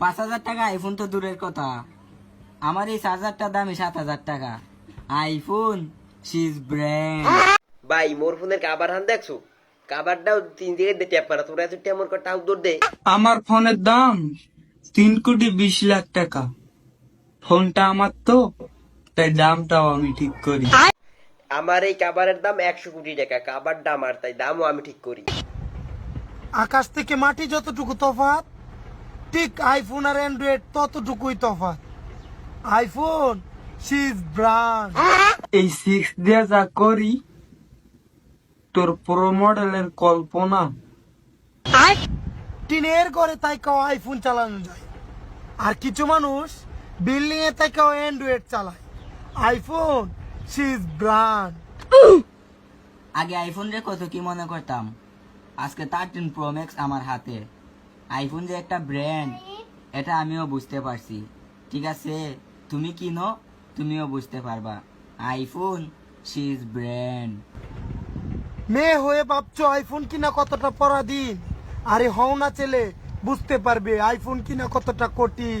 পাঁচ হাজার টাকা আইফোন তো দূরের কথা। আমার এই চার্জারটার দামই সাত হাজার টাকা। আইফোন সিজ ব্র্যান্ড ভাই মোর ফোনের কাবার হান দেখছ? কাবারটাও তিন দিকে দিয়ে ট্যাপ করা তোরা এত দে। আমার ফোনের দাম তিন কোটি বিশ লাখ টাকা। ফোনটা আমার তো তাই দামটাও আমি ঠিক করি। আমার এই কাবারের দাম একশো কোটি টাকা। কাবারটা আমার তাই দামও আমি ঠিক করি। আকাশ থেকে মাটি যতটুকু তফাৎ ঠিক আইফোন আর অ্যান্ড্রয়েড ততটুকুই তফাৎ। আইফোন সিজ ব্রান্ড এই সিক্স দিয়ে যা করি তোর প্রো মডেলের কল্পনা। টিনের ঘরে তাই কেউ আইফোন চালানো যায়। আর কিছু মানুষ বিল্ডিং এ তাই কেউ অ্যান্ড্রয়েড চালায়। আইফোন সিজ ব্রান্ড আগে আইফোন রে কত কি মনে করতাম? আজকে থার্টিন প্রো ম্যাক্স আমার হাতে। আইফোন যে একটা ব্র্যান্ড এটা আমিও বুঝতে পারছি। ঠিক আছে? তুমি কিনো, তুমিও বুঝতে পারবা। আইফোন সিজ ব্র্যান্ড মেয়ে হয়ে ভাবছ আইফোন কিনা কতটা পরাধীন? আরে হও না ছেলে, বুঝতে পারবে আইফোন কিনা কতটা কঠিন।